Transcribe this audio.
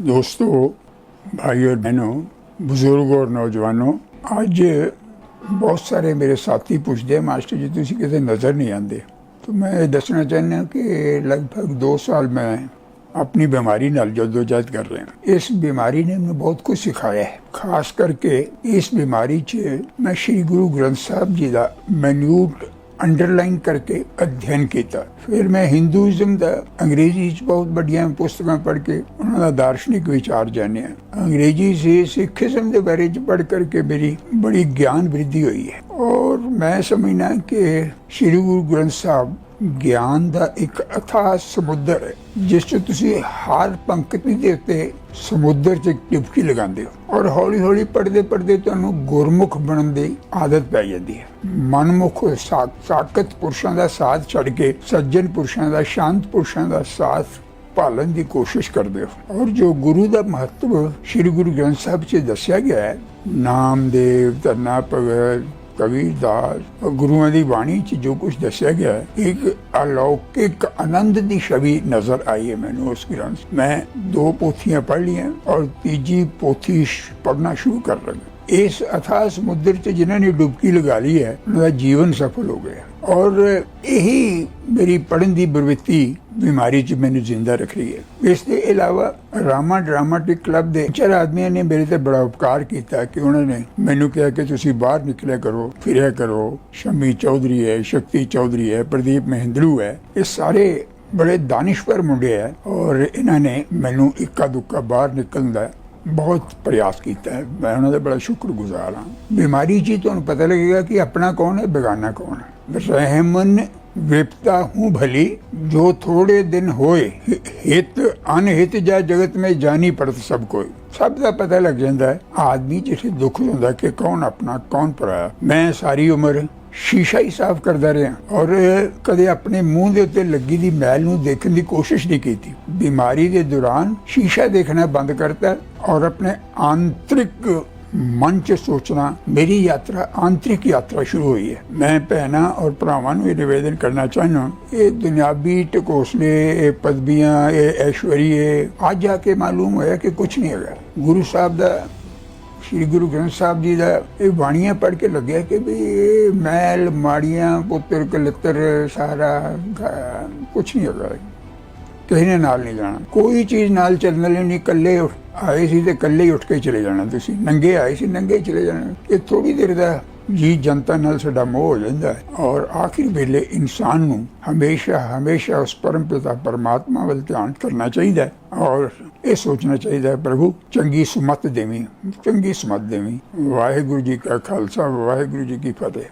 दोस्तों भाई और बहनों बुजुर्ग और नौजवानों ਅੱਜ ਬਹੁਤ ਸਾਰੇ ਮੇਰੇ ਸਾਥੀ ਪੁੱਛਦੇ ਆ, ਮਾਸਟਰ ਜੀ ਤੁਸੀਂ ਕਿਤੇ ਨਜ਼ਰ ਨਹੀਂ ਆਉਂਦੇ ਤਾਂ ਮੈਂ ਇਹ ਦੱਸਣਾ ਚਾਹੁੰਦਾ ਕਿ ਲਗਭਗ 2 ਸਾਲ ਮੈਂ ਆਪਣੀ ਬਿਮਾਰੀ ਨਾਲ ਜਦੋਜਹਿਦ ਕਰ ਰਿਹਾ ਇਸ ਬਿਮਾਰੀ ਨੇ ਮੈਨੂੰ ਬਹੁਤ ਕੁਝ ਸਿਖਾਇਆ ਹੈ ਖਾਸ ਕਰਕੇ ਇਸ ਬਿਮਾਰੀ 'ਚ ਮੈਂ ਸ੍ਰੀ ਗੁਰੂ ਗ੍ਰੰਥ ਸਾਹਿਬ ਜੀ ਦਾ ਮੈਨਿਊਟ ਅੰਡਰਲਾਈਨ ਕਰਕੇ ਅਧਿਐਨ ਕੀਤਾ ਫਿਰ ਮੈਂ ਹਿੰਦੂਇਜ਼ਮ ਦਾ ਅੰਗਰੇਜ਼ੀ ਚ ਬਹੁਤ ਵੱਡੀਆਂ ਪੁਸਤਕਾਂ ਪੜ੍ਹ ਕੇ ਉਹਨਾਂ ਦਾ ਦਾਰਸ਼ਨਿਕ ਵਿਚਾਰ ਜਾਣਿਆ ਅੰਗਰੇਜ਼ੀ ਸੇ ਸਿੱਖੀਜ਼ਮ ਦੇ ਬਾਰੇ ਚ ਪੜ੍ਹ ਕਰਕੇ ਮੇਰੀ ਬੜੀ ਗਿਆਨ ਵ੍ਰਿੱਧੀ ਹੋਈ ਹੈ ਔਰ ਮੈਂ ਸਮਝਣਾ ਕਿ ਸ੍ਰੀ ਗੁਰੂ ਗ੍ਰੰਥ ਸਾਹਿਬ ਗਿਆਨ ਦਾ ਇੱਕ ਅਥਾਹ ਸਮੁੰਦਰ ਹੈ, ਜਿਸ 'ਚ ਤੁਸੀਂ ਹਰ ਪੰਕਤੀ ਦੇ ਉੱਤੇ ਸਮੁੰਦਰ 'ਚ ਡੁਬਕੀ ਲਗਾਉਂਦੇ ਹੋ ਔਰ ਹੌਲੀ ਹੌਲੀ ਪੜ੍ਹਦੇ ਪੜ੍ਹਦੇ ਤੁਹਾਨੂੰ ਗੁਰਮੁਖ ਬਣਨ ਦੀ ਆਦਤ ਪੈ ਜਾਂਦੀ ਹੈ। ਮਨਮੁਖ ਸਾਕਤ ਪੁਰਸ਼ਾਂ ਦਾ ਸਾਥ ਛੱਡ ਕੇ ਸੱਜਣ ਪੁਰਸ਼ਾਂ ਦਾ, ਸ਼ਾਂਤ ਪੁਰਸ਼ਾਂ ਦਾ ਸਾਥ ਪਾਲਣ ਦੀ ਕੋਸ਼ਿਸ਼ ਕਰਦੇ ਹੋ। ਔਰ ਜੋ ਗੁਰੂ ਦਾ ਮਹੱਤਵ ਸ੍ਰੀ ਗੁਰੂ ਗ੍ਰੰਥ ਸਾਹਿਬ 'ਚ ਦੱਸਿਆ ਗਿਆ ਹੈ, ਨਾਮਦੇਵ ਧੰਨਾ ਭਗਤ ਕਬੀਰਦਾਸ ਗੁਰੂਆਂ ਦੀ ਬਾਣੀ 'ਚ ਜੋ ਕੁਝ ਦੱਸਿਆ ਗਿਆ ਹੈ, ਇੱਕ ਅਲੌਕਿਕ ਆਨੰਦ ਦੀ ਛਵੀ ਨਜ਼ਰ ਆਈ ਹੈ ਮੈਨੂੰ ਉਸ ਗ੍ਰੰਥ 'ਚ। ਮੈਂ ਦੋ ਪੋਥੀਆਂ ਪੜ੍ਹ ਲੀਆਂ ਔਰ ਤੀਜੀ ਪੋਥੀ ਸ਼- ਪੜ੍ਹਨਾ ਸ਼ੁਰੂ ਕਰ ਲਗਾ ਇਸ ਅਥਾਹ ਸਮੁੰਦਰ 'ਚ ਜਿਨ੍ਹਾਂ ਨੇ ਡੁਬਕੀ ਲਗਾ ਲਈ ਹੈ, ਉਹਨਾਂ ਦਾ ਜੀਵਨ ਸਫਲ ਹੋ ਗਿਆ ਔਰ ਇਹੀ ਮੇਰੀ ਪੜ੍ਹਨ ਦੀ ਪ੍ਰਵਿਰਤੀ ਬਿਮਾਰੀ 'ਚ ਮੈਨੂੰ ਜ਼ਿੰਦਾ ਰੱਖ ਰਹੀ ਹੈ। ਇਸ ਦੇ ਇਲਾਵਾ ਰਾਮਾ ਡਰਾਮਾਟਿਕ ਕਲੱਬ ਦੇ ਚਾਰ ਆਦਮੀਆਂ ਨੇ ਮੇਰੇ ਤੇ ਬੜਾ ਉਪਕਾਰ ਕੀਤਾ ਕਿ ਉਹਨਾਂ ਨੇ ਮੈਨੂੰ ਕਿਹਾ ਕਿ ਤੁਸੀਂ ਬਾਹਰ ਨਿਕਲਿਆ ਕਰੋ, ਫਿਰਿਆ ਕਰੋ। ਸ਼ਮੀ ਚੌਧਰੀ ਹੈ, ਸ਼ਕਤੀ ਚੌਧਰੀ ਹੈ, ਪ੍ਰਦੀਪ ਮਹਿੰਦਰੂ ਹੈ। ਇਹ ਸਾਰੇ ਬੜੇ ਦਾਨਿਸ਼ਵਰ ਮੁੰਡੇ ਹੈ ਔਰ ਇਹਨਾਂ ਨੇ ਮੈਨੂੰ ਇੱਕਾ ਦੁੱਕਾ ਬਾਹਰ ਨਿਕਲਣ ਦਾ ਬਹੁਤ ਪ੍ਰਯਾਸ ਕੀਤਾ ਹੈ। ਮੈਂ ਉਹਨਾਂ ਦਾ ਬੜਾ ਸ਼ੁਕਰਗੁਜ਼ਾਰ ਹਾਂ। ਬਿਮਾਰੀ ਜੀ ਤੁਹਾਨੂੰ ਪਤਾ ਲੱਗੇਗਾ ਕਿ ਆਪਣਾ ਕੌਣ ਹੈ, ਬੇਗਾਨਾ ਕੌਣ ਹੈ। ਰਹਿਮਨ ਵਿਪਤਾ ਹੂੰ ਭਲੀ, ਜੋ ਥੋੜੇ ਦਿਨ ਹੋਏ ਹਿ- ਹਿਤ ਅਨਹਿਤ ਜਾ में ਜਾਨੀ ਪੜਤ ਸਭ ਕੋਈ। ਸਭ ਦਾ ਪਤਾ ਲੱਗ ਜਾਂਦਾ ਹੈ, ਆਦਮੀ ਜਿਸੇ ਦੁੱਖ ਹੁੰਦਾ ਕਿ ਕੌਣ ਆਪਣਾ, ਕੌਣ ਪਰਾਇਆ ਮੈਂ ਸਾਰੀ ਉਮਰ ਸ਼ੀਸ਼ਾ ਹੀ ਸਾਫ਼ ਕਰਦਾ ਰਿਹਾ ਔਰ ਕਦੇ ਆਪਣੇ ਮੂੰਹ ਦੇ ਉੱਤੇ ਲੱਗੀ ਦੀ ਮੈਲ ਨੂੰ ਦੇਖਣ ਦੀ ਕੋਸ਼ਿਸ਼ ਨਹੀਂ ਕੀਤੀ। ਬਿਮਾਰੀ ਦੇ ਦੌਰਾਨ ਸ਼ੀਸ਼ਾ ਦੇਖਣਾ ਬੰਦ ਕਰਤਾ ਔਰ ਆਪਣੇ ਆਂਤਰਿਕ ਮਨ ਚ ਸੋਚਣਾ, ਮੇਰੀ ਯਾਤਰਾ, ਆਂਤਰਿਕ ਯਾਤਰਾ ਸ਼ੁਰੂ ਹੋਈ ਹੈ। ਮੈਂ ਭੈਣਾਂ ਔਰ ਭਰਾਵਾਂ ਨੂੰ ਇਹ ਨਿਵੇਦਨ ਕਰਨਾ ਚਾਹੁੰਦਾ ਇਹ ਦੁਨਿਆਵੀ ਟਕੋਸਲੇ, ਇਹ ਪਦਵੀਆਂ, ਇਹ ਐਸ਼ਵਰੀਏ ਅੱਜ ਆ ਕੇ ਮਾਲੂਮ ਹੋਇਆ ਕਿ ਕੁਝ ਨਹੀਂ ਹੈਗਾ। ਗੁਰੂ ਸਾਹਿਬ ਦਾ, ਸ਼੍ਰੀ ਗੁਰੂ ਗ੍ਰੰਥ ਸਾਹਿਬ ਜੀ ਦਾ ਇਹ ਬਾਣੀਆਂ ਪੜ੍ਹ ਕੇ ਲੱਗਿਆ ਕਿ ਵੀ ਇਹ ਮੈਲ ਮਾੜੀਆਂ, ਪੁੱਤਰ, ਕਲਤਰ, ਸਾਰਾ ਕੁਝ ਨਹੀਂ ਹੈਗਾ। ਕਿਸੇ ਨੇ ਨਾਲ ਨਹੀਂ ਜਾਣਾ। ਕੋਈ ਚੀਜ਼ ਨਾਲ ਚੱਲਣ ਲਈ ਨਹੀਂ, ਇਕੱਲੇ ਆਏ ਸੀ ਤੇ ਇਕੱਲੇ ਹੀ ਉੱਠ ਕੇ ਚਲੇ ਜਾਣਾ ਤੁਸੀਂ। ਨੰਗੇ ਆਏ ਸੀ, ਨੰਗੇ ਚਲੇ ਜਾਣਾ। ਇਹ ਥੋੜੀ ਦੇਰ ਦਾ ਜੀ ਜਨਤਾ ਨਾਲ ਸਾਡਾ ਮੋਹ ਹੋ ਜਾਂਦਾ ਹੈ। ਔਰ ਆਖਿਰ ਵੇਲੇ ਇਨਸਾਨ ਨੂੰ ਹਮੇਸ਼ਾ ਹਮੇਸ਼ਾ ਉਸ ਪਰਮ ਪਿਤਾ ਪਰਮਾਤਮਾ ਵੱਲ ਧਿਆਨ ਕਰਨਾ ਚਾਹੀਦਾ ਹੈ। ਔਰ ਇਹ ਸੋਚਣਾ ਚਾਹੀਦਾ ਹੈ, ਪ੍ਰਭੂ, ਚੰਗੀ ਸੁਮਤ ਦੇਵੀਂ, ਚੰਗੀ ਸੁਮਤ ਦੇਵੀਂ। ਵਾਹਿਗੁਰੂ ਜੀ ਕਾ ਖਾਲਸਾ, ਵਾਹਿਗੁਰੂ ਜੀ ਕੀ ਫਤਿਹ।